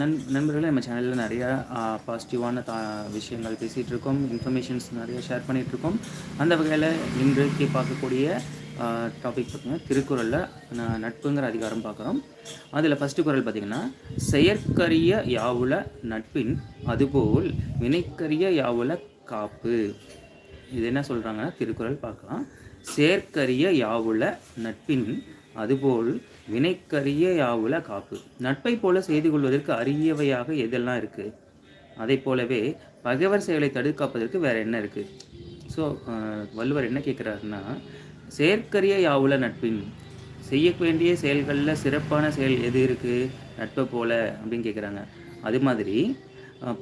நண் நண்பர்களே நம்ம சேனலில் நிறையா பாசிட்டிவான தா விஷயங்கள் பேசிகிட்டு இருக்கோம் இன்ஃபர்மேஷன்ஸ் நிறைய ஷேர் பண்ணிகிட்டு இருக்கோம் அந்த வகையில் இன்றைக்கு பார்க்கக்கூடிய டாபிக் பார்த்திங்கன்னா திருக்குறளில் நட்புங்கிற அதிகாரம் பார்க்குறோம். அதில் ஃபஸ்ட்டு குறள் பார்த்திங்கன்னா செயற்கரிய யாவுல நட்பின் அதுபோல் வினைக்கரிய யாவுல காப்பு. இது என்ன சொல்கிறாங்கன்னா திருக்குறள் பார்க்கலாம். செயற்கரிய யாவுல நட்பின் அதுபோல் வினைக்கரிய யாவுல காப்பு. நட்பை போல செய்து கொள்வதற்கு அரியவையாக எதெல்லாம் இருக்குது அதை போலவே பகைவர் செயலை தடுக்காப்பதற்கு வேற என்ன இருக்குது ஸோ வள்ளுவர் என்ன கேட்குறாருன்னா செயற்கரிய யாவுல நட்பின் செய்ய வேண்டிய செயல்களில் சிறப்பான செயல் எது இருக்குது நட்பை போல அப்படின்னு கேட்குறாங்க அது மாதிரி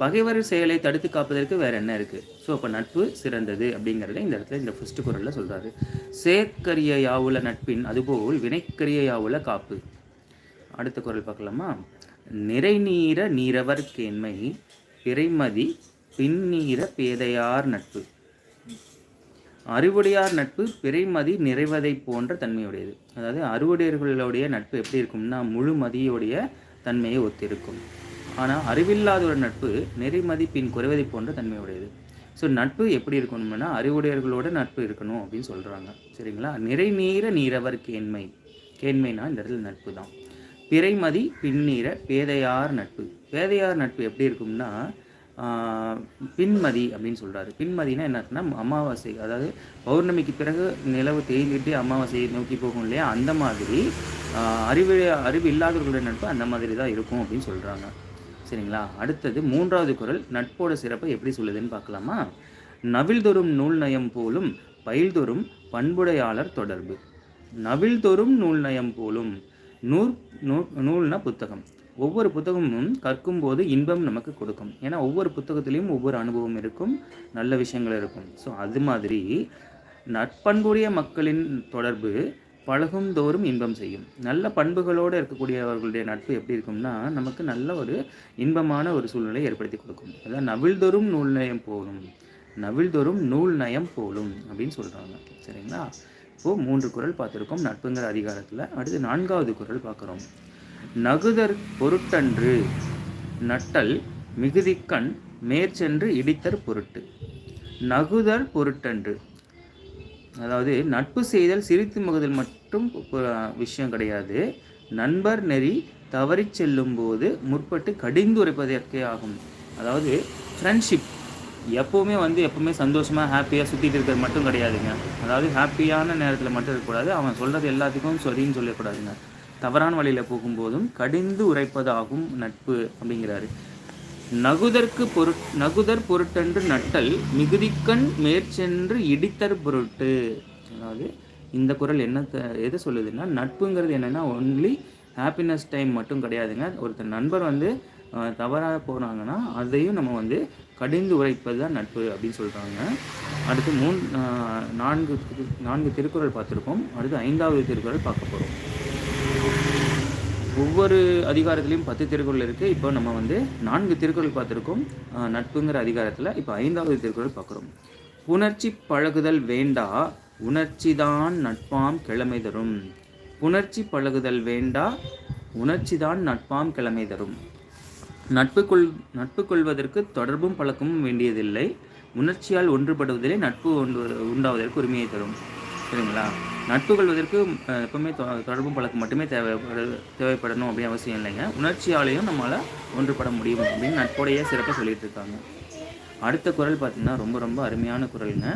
பகைவர் செயலை தடுத்து காப்பதற்கு வேற என்ன இருக்குது ஸோ அப்போ நட்பு சிறந்தது அப்படிங்கிறத இந்த இடத்துல இந்த ஃபர்ஸ்ட் குரலில் சொல்கிறாரு சேர்க்கரிய யாவுல நட்பின் அதுபோல் வினைக்கரிய யாவுல காப்பு. அடுத்த குரல் பார்க்கலாமா? நிறைநீர நீரவர் கேண்மை பிறைமதி பின்னீர பேதையார் நட்பு. அறுவடையார் நட்பு பிறைமதி நிறைவதை போன்ற தன்மையுடையது. அதாவது அறுவடையர்களுடைய நட்பு எப்படி இருக்கும்னா முழு மதியுடைய தன்மையை ஒத்திருக்கும். ஆனால் அறிவில்லாதோட நட்பு நிறைமதி பின் குறைவதை போன்ற தன்மையுடையது. ஸோ நட்பு எப்படி இருக்கணும்னா அறிவுடையர்களோட நட்பு இருக்கணும் அப்படின்னு சொல்கிறாங்க சரிங்களா? நிறைநீர நீரவர் கேண்மை. கேண்மைனா இந்த இடத்துல நட்பு தான். பிறைமதி பின்னீர பேதையார் நட்பு. பேதையார் நட்பு எப்படி இருக்கும்னா பின்மதி அப்படின்னு சொல்கிறாரு பின்மதினா என்னன்னா அமாவாசை. அதாவது பௌர்ணமிக்கு பிறகு நிலவு தேய்ந்துட்டு அமாவாசையை நோக்கி போகும் இல்லையா? அந்த மாதிரி அறிவு அறிவு இல்லாதவர்களுடைய நட்பு அந்த மாதிரி தான் இருக்கும் அப்படின்னு சொல்கிறாங்க சரிங்களா? அடுத்தது மூன்றாவது குரல் நட்போட சிறப்பை எப்படி சொல்லுதுன்னு பார்க்கலாமா? நவில்தொரும் நூல் நயம் போலும் பயில்தொரும் பண்புடையாளர் தொடர்பு. நவில்தொரும் நூல் நயம் போலும் நூல் நூ- நூல்னா புத்தகம். ஒவ்வொரு புத்தகமும் கற்கும் போது இன்பம் நமக்கு கொடுக்கும். ஏன்னா ஒவ்வொரு புத்தகத்திலையும் ஒவ்வொரு அனுபவம் இருக்கும் நல்ல விஷயங்கள் இருக்கும். ஸோ அது மாதிரி நட்பண்புடைய மக்களின் தொடர்பு பழகும் தோறும் இன்பம் செய்யும். நல்ல பண்புகளோடு இருக்கக்கூடியவர்களுடைய நட்பு எப்படி இருக்கும்னா நமக்கு நல்ல ஒரு இன்பமான ஒரு சூழ்நிலை ஏற்படுத்தி கொடுக்கும். அதான் நவிழ்தோறும் நூல் நயம் போலும் நவில்தொறும் நூல் நயம் போலும் அப்படின்னு சொல்கிறாங்க சரிங்களா? இப்போது மூன்று குறள் பார்த்துருக்கோம். நட்புங்கிற அதிகாரத்தில் அடுத்து நான்காவது குறள் பார்க்குறோம். நகுதர் பொருட்டன்று நட்டல் மிகுதிக்கண் மேற்சென்று இடித்தர் பொருட்டு. நகுதர் பொருட்டன்று அதாவது நட்பு செய்தல் சிரித்து மகுதல் மட்டும் விஷயம் கிடையாது. நண்பர் நெறி தவறிச் செல்லும் போது முற்பட்டு கடிந்துரைப்பதற்கே ஆகும். அதாவது ஃப்ரெண்ட்ஷிப் எப்போவுமே வந்து எப்போவுமே சந்தோஷமாக ஹாப்பியாக சுற்றிட்டு இருக்கிறது மட்டும் கிடையாதுங்க. அதாவது ஹாப்பியான நேரத்தில் மட்டும் இருக்கக்கூடாது. அவன் சொல்கிறது எல்லாத்துக்கும் சரின்னு சொல்லக்கூடாதுங்க தவறான வழியில் போகும்போதும் கடிந்து உரைப்பதாகும் நட்பு அப்படிங்கிறாரு. நகுதற்கு பொரு நகுதர் பொருட்டென்று நட்டல் மிகுதிக்கண் மேற்சென்று இடித்தர் பொருட்டு. அதாவது இந்த குறள் என்ன த- எது சொல்லுதுன்னா நட்புங்கிறது என்னென்னா ஒன்லி ஹாப்பினஸ் டைம் மட்டும் கிடையாதுங்க. ஒருத்தர் நண்பர் வந்து தவறாக போகிறாங்கன்னா அதையும் நம்ம வந்து கடிந்து உரைப்பது தான் நட்பு அப்படின்னு சொல்கிறாங்க அடுத்து மூணு நான்கு நான்கு திருக்குறள் பார்த்துருக்கோம் அடுத்து ஐந்தாவது திருக்குறள் பார்க்க போகிறோம் ஒவ்வொரு அதிகாரத்துலேயும் பத்து திருக்குறள் இருக்குது இப்போ நம்ம வந்து நான்கு திருக்குறள் பார்த்துருக்கோம். நட்புங்கிற அதிகாரத்தில் இப்போ ஐந்தாவது திருக்குறள் பார்க்குறோம். புணர்ச்சி பழகுதல் வேண்டா உணர்ச்சி தான் நட்பாம் கிழமை தரும். புணர்ச்சி பழகுதல் வேண்டா உணர்ச்சி தான் நட்பாம் கிழமை தரும். நட்பு கொள் நட்பு கொள்வதற்கு தொடர்பும் பழக்கமும் வேண்டியதில்லை. உணர்ச்சியால் ஒன்றுபடுவதிலே நட்பு ஒன்று உண்டாவதற்கு உரிமையை தரும். சரிங்களா? நட்பு கொள்வதற்கு எப்பவுமே தொ- தொடர்பும் பழக்கம் மட்டுமே தேவைப்படு தேவைப்படணும் அப்படின்னு அவசியம் இல்லைங்க. உணர்ச்சியாலையும் நம்மளால் ஒன்றுபட முடியும் அப்படின்னு நட்புடைய சிறப்பாக சொல்லிட்டு இருக்காங்க அடுத்த குறள் பார்த்தீங்கன்னா ரொம்ப ரொம்ப அருமையான குரலுங்க.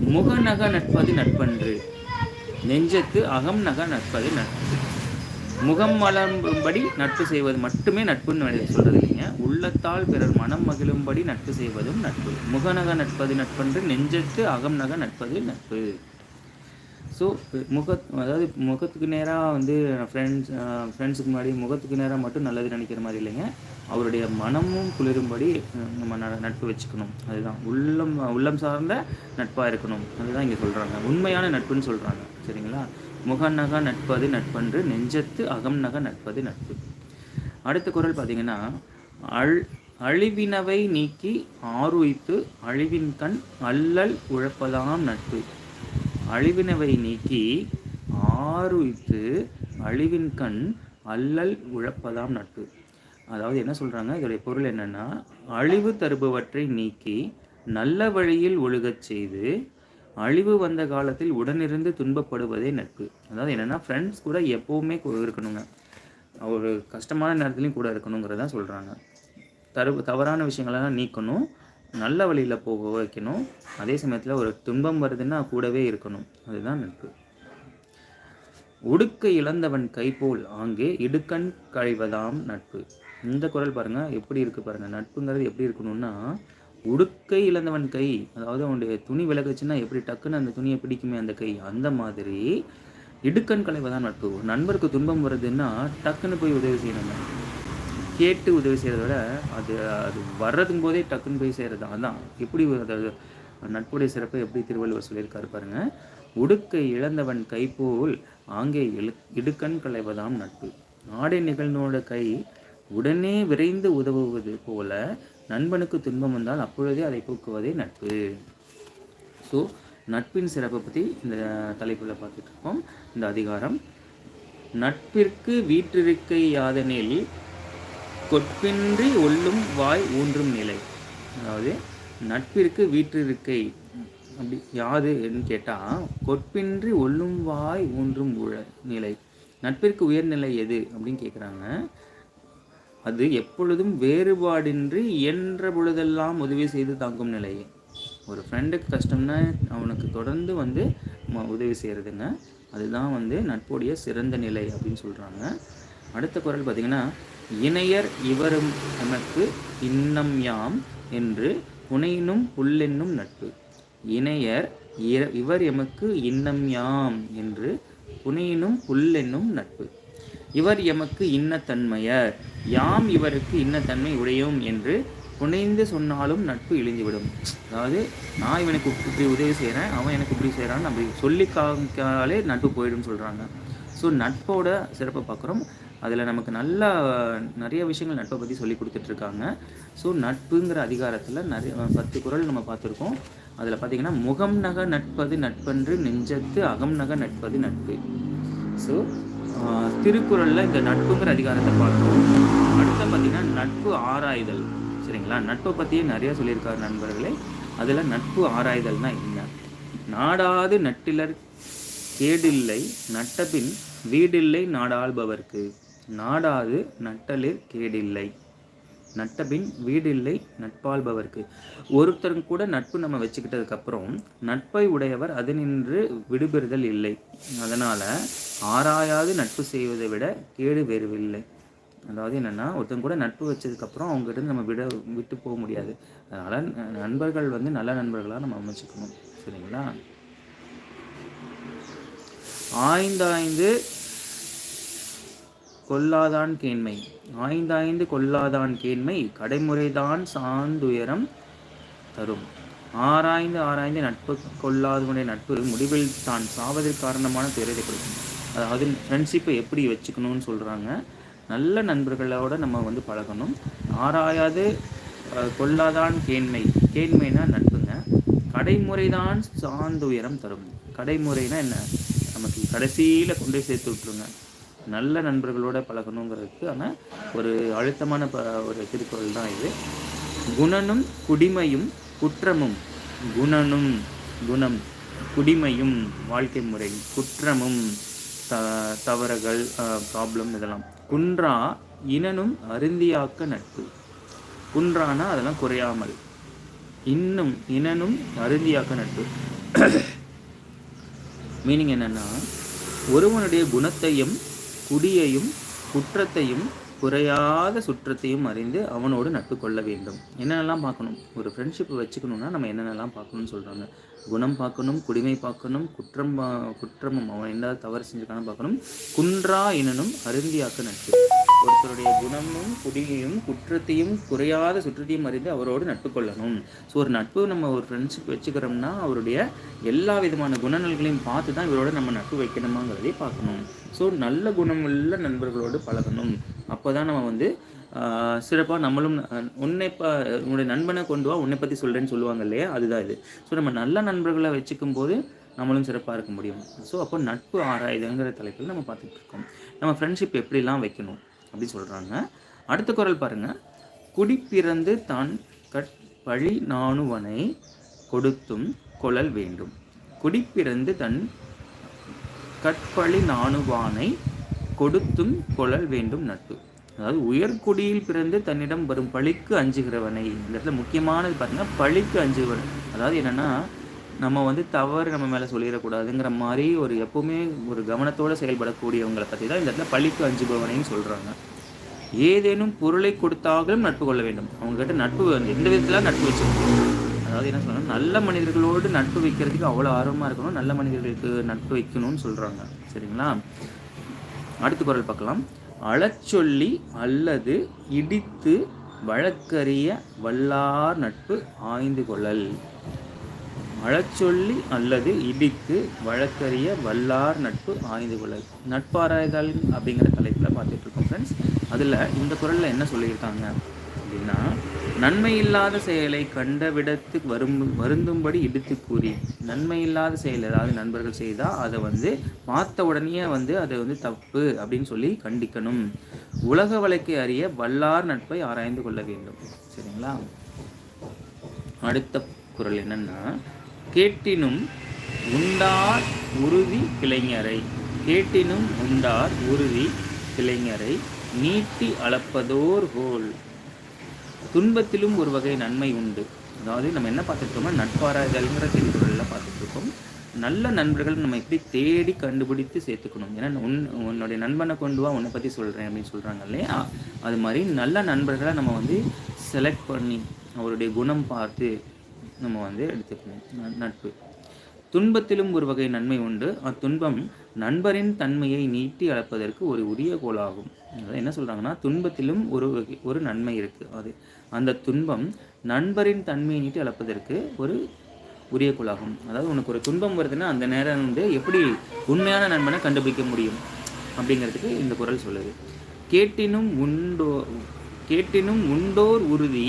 முகநக நட்பது நட்பன்று நெஞ்சத்து அகம் நக நட்பது நட்பு. முகம் மலரும்படி நட்பு செய்வது மட்டுமே நட்புன்னு சொல்றது இல்லைங்க உள்ளத்தால் பிறர் மனம் மகிழும்படி நட்பு செய்வதும் நட்பு. முகநக நட்பது நட்பன்று நெஞ்சத்து அகம் நக நட்பது நட்பு. ஸோ முக அதாவது முகத்துக்கு நேராக வந்து ஃப்ரெண்ட்ஸ் ஃப்ரெண்ட்ஸுக்கு முன்னாடி முகத்துக்கு நேராக மட்டும் நல்லது நினைக்கிற மாதிரி இல்லைங்க. அவருடைய மனமும் குளிரும்படி நம்ம நட்பு வச்சுக்கணும். அதுதான். உள்ளம் உள்ளம் சார்ந்த நட்பாக இருக்கணும். அதுதான் இங்கே சொல்கிறாங்க உண்மையான நட்புன்னு சொல்கிறாங்க சரிங்களா? முகநக நட்பது நட்பன்று நெஞ்சத்து அகம் நக நட்பது நட்பு. அடுத்த குரல் பார்த்தீங்கன்னா அழ் அழிவினவை நீக்கி ஆருயித்து அழிவின் கண் அல்லல் உழப்பதாம் நட்பு. அழிவினவை நீக்கி ஆருயித்து அழிவின் கண் அல்லல் உழப்பதாம் நட்பு. அதாவது என்ன சொல்கிறாங்க இதோடைய பொருள் என்னென்னா அழிவு தருபவற்றை நீக்கி நல்ல வழியில் ஒழுகச் செய்து அழிவு வந்த காலத்தில் உடனிருந்து துன்பப்படுவதே நட்பு. அதாவது என்னென்னா ஃப்ரெண்ட்ஸ் கூட எப்போவுமே இருக்கணுங்க. ஒரு கஷ்டமான நேரத்துலையும் கூட இருக்கணுங்கிறதான் சொல்கிறாங்க தரு தவறான விஷயங்களெல்லாம் நீக்கணும். நல்ல வழியில் போக வைக்கணும். அதே சமயத்தில் ஒரு துன்பம் வருதுன்னா கூடவே இருக்கணும். அதுதான் நட்பு. உடுக்க இழந்தவன் கைபோல் ஆங்கே இடுக்கண் கழிவதாம் நட்பு. இந்த குரல் பாருங்கள் எப்படி இருக்குது பாருங்கள் நட்புங்கிறது எப்படி இருக்கணும்னா உடுக்கை இழந்தவன் கை அதாவது அவனுடைய துணி விலகுச்சுன்னா எப்படி டக்குன்னு அந்த துணியை பிடிக்குமே அந்த கை அந்த மாதிரி இடுக்கண் தான் நட்பு. ஒரு நண்பருக்கு துன்பம் வருதுன்னா டக்குன்னு போய் உதவி செய்யணுங்க. கேட்டு உதவி செய்கிறத விட அது அது வர்றதுக்கும் போதே டக்குன்னு போய் செய்கிறது அதான். எப்படி அதாவது நட்புடைய சிறப்பை எப்படி திருவள்ளுவர் சொல்லியிருக்காரு பாருங்க. உடுக்கை இழந்தவன் கைபோல் ஆங்கே இழு இடுக்கண் களைவதாம் நட்பு. ஆடை நிகழ்ந்தோட கை உடனே விரைந்து உதவுவது போல நண்பனுக்கு துன்பம் வந்தால் அப்பொழுதே அதை போக்குவதே நட்பு. ஸோ நட்பின் சிறப்பை பற்றி இந்த தலைப்பில் பார்த்துட்டு இருக்கோம் இந்த அதிகாரம். நட்பிற்கு வீற்றிருக்கை யாதனில் கொட்பின்றி ஒல்லும் வாய் ஊன்றும் நிலை. அதாவது நட்பிற்கு வீற்றிருக்கை அப்படி யாதுன்னு கேட்டால் கொட்பின்றி ஒல்லும் வாய் ஊன்றும் உழ நிலை. நட்பிற்கு உயர்நிலை எது அப்படின்னு கேட்குறாங்க அது எப்பொழுதும் வேறுபாடின்றி இயன்ற பொழுதெல்லாம் உதவி செய்து தாங்கும் நிலையே ஒரு ஃப்ரெண்டுக்கு கஷ்டம்னா அவனுக்கு தொடர்ந்து வந்து ம- உதவி செய்கிறதுங்க அதுதான் வந்து நட்புடைய சிறந்த நிலை அப்படின்னு சொல்கிறாங்க அடுத்த குரல் பார்த்திங்கன்னா இணையர் இவரும் எனக்கு இன்னம் யாம் என்று புனையினும் புல்லென்னும் நட்பு. இணையர் இவர் எமக்கு இன்னம் யாம் என்று புனையினும் புல்லென்னும் நட்பு. இவர் எமக்கு இன்னத்தன்மையர் யாம் இவருக்கு இன்ன தன்மை உடையும் என்று புனைந்து சொன்னாலும் நட்பு இழிந்துவிடும். அதாவது நான் இவனுக்கு இப்படி உதவி செய்கிறேன் அவன் எனக்கு இப்படி செய்கிறான்னு நம்ம சொல்லி காமிக்காலே நட்பு போயிடும்னு சொல்கிறாங்க ஸோ நட்போட சிறப்பை பார்க்குறோம். அதில் நமக்கு நல்லா நிறைய விஷயங்கள் நட்பை பற்றி சொல்லி கொடுத்துட்ருக்காங்க. ஸோ நட்புங்கிற அதிகாரத்தில் நிறைய பத்து குறள் நம்ம பார்த்துருக்கோம். அதில் பார்த்திங்கன்னா முகம் நக நட்பது நட்பன்று நெஞ்சத்து அகம் நக நட்பது நட்பு. ஸோ திருக்குறளில் இந்த நட்புங்கிற அதிகாரத்தை பார்த்தோம் அடுத்து பார்த்தீங்கன்னா நட்பு ஆராய்தல். சரிங்களா? நட்பை பற்றியே நிறைய சொல்லியிருக்காரு நண்பர்களே. அதில் நட்பு ஆராய்தல்னா என்ன? நாடாது நட்டிலர் கேடில்லை நட்டபின் வீடில்லை நாடாள்பவர்க்கு. நாடாது நட்டலில் கேடில்லை நட்டபின் வீடில்லை நட்பாள்பவர்க்கு. ஒருத்தரும் கூட நட்பு நம்ம வச்சுக்கிட்டதுக்கப்புறம் நட்பை உடையவர் அது நின்று விடுபெறுதல் இல்லை. அதனால் ஆராயாது நட்பு செய்வதை விட கேடு வேறுவில்லை அதாவது என்னென்னா ஒருத்தங்க கூட நட்பு வச்சதுக்கப்புறம் அவங்ககிட்ட இருந்து நம்ம விட விட்டு போக முடியாது. அதனால் ந- நண்பர்கள் வந்து நல்ல நண்பர்களாக நம்ம அமைச்சுக்கணும். சரிங்களா? ஆய்ந்தாய்ந்து கொல்லாதான் கேண்மை. ஆய்ந்தாய்ந்து கொல்லாதான் கேண்மை கடைமுறைதான் சார்ந்துயரம் தரும். ஆராய்ந்து ஆராய்ந்து நட்பு கொள்ளாதவனுடைய நட்பு முடிவில் தான் சாவதற்கு காரணமான துயரத்தை கொடுக்கும். அதாவது ஃப்ரெண்ட்ஷிப்பை எப்படி வச்சுக்கணும்னு சொல்கிறாங்க நல்ல நண்பர்களோட நம்ம வந்து பழகணும். ஆராயாது கொல்லாதான் கேண்மை. கேண்மைனா நட்புங்க. கடைமுறைதான் சார்ந்த உயரம் தரும். கடைமுறைனா என்ன? நமக்கு கடைசியில் கொண்டு போய் சேர்த்து விட்ருங்க நல்ல நண்பர்களோட பழகணுங்கிறதுக்கு ஆனால் ஒரு அழுத்தமான ப ஒரு திருக்குறள் தான் இது. குணனும் குடிமையும் குற்றமும். குணனும் குணம் குடிமையும் வாழ்க்கை முறை. குற்றமும் த தவறுகள் ப்ராப்ளம் இதெல்லாம். குன்றா இனனும் அருந்தியாக்க நட்பு. குன்றானா அதெல்லாம் குறையாமல். இன்னும் இனனும் அருந்தியாக்க நட்பு. மீனிங் என்னன்னா ஒருவனுடைய குணத்தையும் குடியையும் குற்றத்தையும் குறையாத சுற்றத்தையும் அறிந்து அவனோடு நட்பு கொள்ள வேண்டும். என்னென்னலாம் பார்க்கணும்? ஒரு ஃப்ரெண்ட்ஷிப் வச்சுக்கணும்னா நம்ம என்னென்னலாம் பார்க்கணும்னு சொல்கிறாங்க குணம் பார்க்கணும் குடிமை பார்க்கணும் குற்றம் பா- குற்றமும் அவன் என்ன தவறு செஞ்சுக்கான பார்க்கணும். குன்றா இனனும் அருந்தியாக்க நட்பு. ஒருத்தருடைய குணமும் குடியையும் குற்றத்தையும் குறையாத சுற்றத்தையும் அறிந்து அவரோடு நட்பு கொள்ளணும். ஸோ ஒரு நட்பு நம்ம ஒரு ஃப்ரெண்ட்ஷிப் வச்சுக்கிறோம்னா அவருடைய எல்லா விதமான குணநல்களையும் பார்த்து தான் இவரோட நம்ம நட்பு வைக்கணுமாங்கிறதே பார்க்கணும். ஸோ நல்ல குணமுள்ள நண்பர்களோடு பழகணும். அப்போ தான் நம்ம வந்து சிறப்பாக நம்மளும் உன்னை ப உன்னுடைய நண்பனை கொண்டு வா உன்னை பற்றி சொல்கிறேன்னு சொல்லுவாங்க இல்லையா? அதுதான் இது. ஸோ நம்ம நல்ல நண்பர்களை வச்சுக்கும் போது நம்மளும் சிறப்பாக இருக்க முடியும். ஸோ அப்போ நட்பு ஆராயுதுங்கிற தலைப்பில் நம்ம பார்த்துட்டு இருக்கோம். நம்ம ஃப்ரெண்ட்ஷிப் எப்படிலாம் வைக்கணும்? அப்படி சொல்கிறாங்க அடுத்த குரல் பாருங்கள் குடிப்பிறந்து தான் கட் பழி நாணுவனை கொடுத்தும் கொழல் வேண்டும். குடிப்பிறந்து தன் கற்பழி நாணுவானை கொடுத்தும் கொழல் வேண்டும் நட்பு. அதாவது உயர்குடியில் பிறந்து தன்னிடம் வரும் பழிக்கு அஞ்சுகிறவனை. இந்த இடத்துல முக்கியமானது பார்த்தீங்கன்னா பழிக்கு அஞ்சுகிறவன் அதாவது என்னென்னா நம்ம வந்து தவறு நம்ம மேலே சொல்லிடக்கூடாதுங்கிற மாதிரி ஒரு எப்பவுமே ஒரு கவனத்தோடு செயல்படக்கூடியவங்களை பற்றி தான் இந்த இடத்துல பழிக்கு அஞ்சுபவனையும் சொல்கிறாங்க ஏதேனும் பொருளை கொடுத்தாலும் நட்பு கொள்ள வேண்டும். அவங்ககிட்ட நட்பு வந்து எந்த விதத்தில் நட்பு வச்சுக்கணும் அதாவது என்ன சொல்லணும் நல்ல மனிதர்களோடு நட்பு வைக்கிறதுக்கு அவ்வளோ ஆர்வமாக இருக்கணும். நல்ல மனிதர்களுக்கு நட்பு வைக்கணும்னு சொல்கிறாங்க சரிங்களா? அடுத்த குரல் பார்க்கலாம். அழச்சொல்லி அல்லது இடித்து வழக்கறிய வல்லார் நட்பு ஆய்ந்து கொள்ளல். அழச்சொல்லி அல்லது இடித்து வழக்கறிய வல்லார் நட்பு ஆய்ந்து கொள்ள நட்பாராய்தல் அப்படிங்கிற தலைப்பில் பார்த்துட்டு இருக்கோம் ஃப்ரெண்ட்ஸ் அதில் இந்த குரலில் என்ன சொல்லியிருக்காங்க அப்படின்னா நன்மை இல்லாத செயலை கண்ட விடத்து வரும் வருந்தும்படி இடித்து கூறி நன்மை இல்லாத செயல் ஏதாவது நண்பர்கள் செய்தால் அதை வந்து பார்த்த உடனே வந்து அதை வந்து தப்பு அப்படின்னு சொல்லி கண்டிக்கணும். உலக வழக்கை அறிய வல்லார் நட்பை ஆராய்ந்து கொள்ள வேண்டும். சரிங்களா? அடுத்த குரல் என்னன்னா கேட்டினும் உண்டார் உறுதி கிளைஞரை. கேட்டினும் உண்டார் உறுதி கிளைஞரை நீட்டி அளப்பதோர் கோல் துன்பத்திலும் ஒரு வகை நன்மை உண்டு. அதாவது நம்ம என்ன பார்த்துருக்கோம்னா நட்பாராய்தல்ங்கிற செய்திகளில் பார்த்துட்ருக்கோம் நல்ல நண்பர்கள் நம்ம எப்படி தேடி கண்டுபிடித்து சேர்த்துக்கணும். ஏன்னா உன் உன்னுடைய நண்பனை கொண்டு வா உன்னை பற்றி சொல்கிறேன் அப்படின்னு சொல்கிறாங்க இல்லையா? அது மாதிரி நல்ல நண்பர்களை நம்ம வந்து செலக்ட் பண்ணி அவருடைய குணம் பார்த்து நம்ம வந்து எடுத்துக்கணும். நட்பு. துன்பத்திலும் ஒரு வகை நன்மை உண்டு. அத்துன்பம் நண்பரின் தன்மையை நீட்டி அளப்பதற்கு ஒரு உரிய கோலாகும் அதாவது என்ன சொல்கிறாங்கன்னா துன்பத்திலும் ஒரு வகை ஒரு நன்மை இருக்குது அது அந்த துன்பம் நண்பரின் தன்மையை நீட்டி அளப்பதற்கு ஒரு உரிய கோலாகும் அதாவது உனக்கு ஒரு துன்பம் வருதுன்னா அந்த நேரம் வந்து எப்படி உண்மையான நண்பனை கண்டுபிடிக்க முடியும்? அப்படிங்கிறதுக்கு இந்த குரல் சொல்லுது. கேட்டினும் உண்டோ கேட்டினும் உண்டோர் உறுதி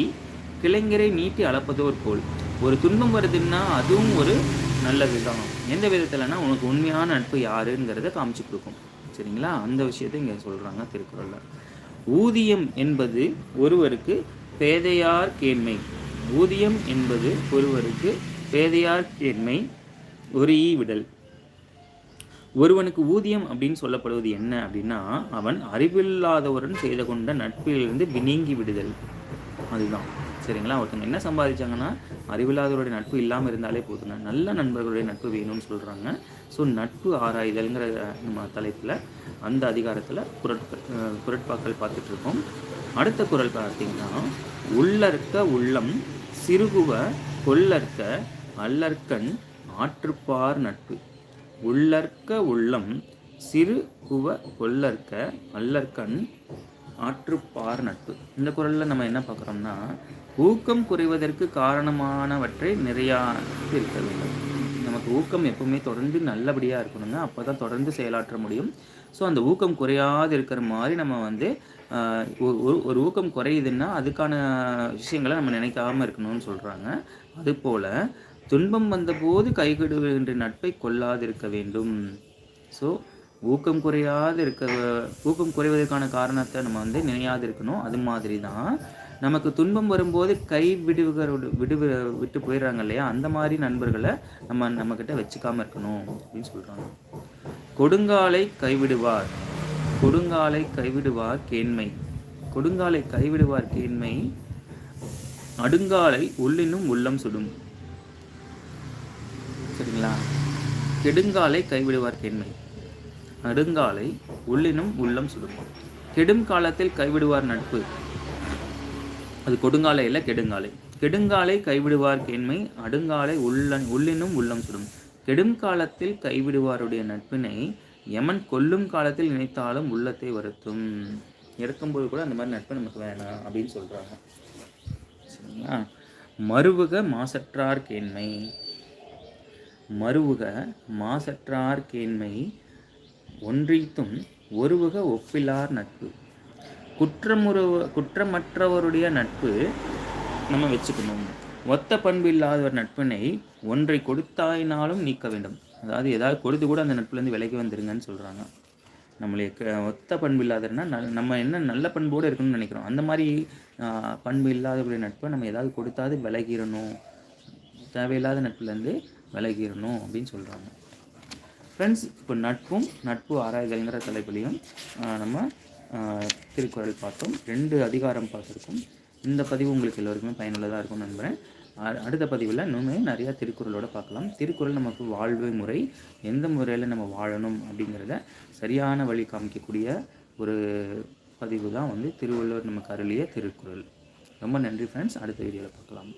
கிளைஞரை நீட்டி அளப்பதோர் போல். ஒரு துன்பம் வருதுன்னா அதுவும் ஒரு நல்லது தான். எந்த விதத்தில்னா உனக்கு உண்மையான நட்பு யாருங்கிறத காமிச்சு கொடுக்கும். சரிங்களா? அந்த விஷயத்தை இங்கே சொல்கிறாங்க திருக்குறளில். ஊதியம் என்பது ஒருவருக்கு பேதையார் கேண்மை. ஊதியம் என்பது ஒருவருக்கு பேதையார் கேண்மை ஒரு ஈ விடல். ஒருவனுக்கு ஊதியம் அப்படின்னு சொல்லப்படுவது என்ன அப்படின்னா அவன் அறிவில்லாதவருடன் செய்து கொண்ட நட்பிலிருந்து விநீங்கி விடுதல். அதுதான். சரிங்களா? ஒருத்தவங்க என்ன சம்பாதிச்சாங்கன்னா அறிவில்லாதவருடைய நட்பு இல்லாமல் இருந்தாலே போதுங்க. நல்ல நண்பர்களுடைய நட்பு வேணும்னு சொல்கிறாங்க ஸோ நட்பு ஆராய்தல்ங்கிற நம்ம தலைப்பில் அந்த அதிகாரத்தில் குரட் குரட்பாக்கள் பார்த்துட்ருக்கோம். அடுத்த குரல் பார்த்தீங்கன்னா உள்ளற்க உள்ளம் சிறுகுவ கொல்லற்க அல்லற்கண் ஆற்றுப்பார் நட்பு. உள்ளற்க உள்ளம் சிறு குவ கொல்லற்க அல்லற்கண் ஆற்றுப்பார் நட்பு. இந்த குரலில் நம்ம என்ன பார்க்குறோம்னா ஊக்கம் குறைவதற்கு காரணமானவற்றை நிறையா இருக்க வேண்டும். நமக்கு ஊக்கம் எப்பவுமே தொடர்ந்து நல்லபடியாக இருக்கணுங்க அப்போ தான் தொடர்ந்து செயலாற்ற முடியும். ஸோ அந்த ஊக்கம் குறையாது இருக்கிற மாதிரி நம்ம வந்து ஒரு ஊக்கம் குறையுதுன்னா அதுக்கான விஷயங்களை நம்ம நினைக்காமல் இருக்கணும்னு சொல்கிறாங்க அதுபோல் துன்பம் வந்தபோது கைகிடுகின்ற நட்பை கொள்ளாதிருக்க வேண்டும். ஸோ ஊக்கம் குறையாது இருக்க ஊக்கம் குறைவதற்கான காரணத்தை நம்ம வந்து நினையாது இருக்கணும் அது மாதிரி தான் நமக்கு துன்பம் வரும்போது கை விடுவரோடு விடு விட்டு போயிடுறாங்க இல்லையா? அந்த மாதிரி நண்பர்களை நம்ம நம்மக்கிட்ட வச்சுக்காமல் இருக்கணும் அப்படின்னு சொல்கிறாங்க கொடுங்காலை கைவிடுவார். கொடுங்காலை கைவிடுவார் கேண்மை. கொடுங்காலை கைவிடுவார் கேண்மை அடுங்காலை உள்ளினும் உள்ளம் சுடும். சரிங்களா? கெடுங்காலை கைவிடுவார் கேண்மை. அடுங்காலை உள்ளினும் உள்ளம் சுடும். கெடும் காலத்தில் கைவிடுவார் நட்பு. அது கொடுங்காலை இல்லை கெடுங்காலை. கெடுங்காலை கைவிடுவார் கேண்மை அடுங்காலை உள்ள உள்ளினும் உள்ளம் சுடும். கெடும் காலத்தில் கைவிடுவாருடைய நட்பினை யமன் கொல்லும் காலத்தில் நினைத்தாலும் உள்ளத்தை வருத்தும். இறக்கும்போது கூட அந்த மாதிரி நட்பு நமக்கு வேணாம் அப்படின்னு சொல்கிறாங்க சரிங்களா? மருவுக மாசற்றார் கேண்மை. மருவுக மாசற்றார் கேண்மை. ஒன்றித்தும் ஒருவக ஒப்பிலார் நட்பு. குற்றமுறவு குற்றமற்றவருடைய நட்பு நம்ம வச்சுக்கணும். ஒத்த பண்பு இல்லாதவர் நட்பினை ஒன்றை கொடுத்தாயினாலும் நீக்க வேண்டும். அதாவது ஏதாவது கொடுத்து கூட அந்த நட்புலேருந்து விலைக்கு வந்துருங்கன்னு சொல்கிறாங்க நம்மளே ஒத்த பண்பு இல்லாதன்னா நல் நம்ம என்ன நல்ல பண்போடு இருக்கணும்னு நினைக்கிறோம். அந்த மாதிரி பண்பு இல்லாதவருடைய நட்பை நம்ம ஏதாவது கொடுத்தாது விலகிடணும் தேவையில்லாத நட்புலேருந்து விலகிடணும் அப்படின்னு சொல்கிறாங்க ஃப்ரெண்ட்ஸ் இப்போ நட்பும் நட்பு ஆராய்தல்ங்கிற தலைப்பிலையும் நம்ம திருக்குறள் பார்த்தோம் ரெண்டு அதிகாரம் பார்த்துருக்கோம் இந்த பதிவு உங்களுக்கு எல்லோருக்குமே பயனுள்ளதாக இருக்கும்னு நம்புகிறேன் அடுத்த பதிவில் இன்னுமே நிறையா திருக்குறளோட பார்க்கலாம். திருக்குறள் நமக்கு வாழ்வு முறை எந்த முறையில் நம்ம வாழணும் அப்படிங்கிறத சரியான வழி காமிக்கக்கூடிய ஒரு பதிவு தான் வந்து திருவள்ளுவர் நமக்கு அருளிய திருக்குறள். ரொம்ப நன்றி ஃப்ரெண்ட்ஸ் அடுத்த வீடியோவில் பார்க்கலாம்.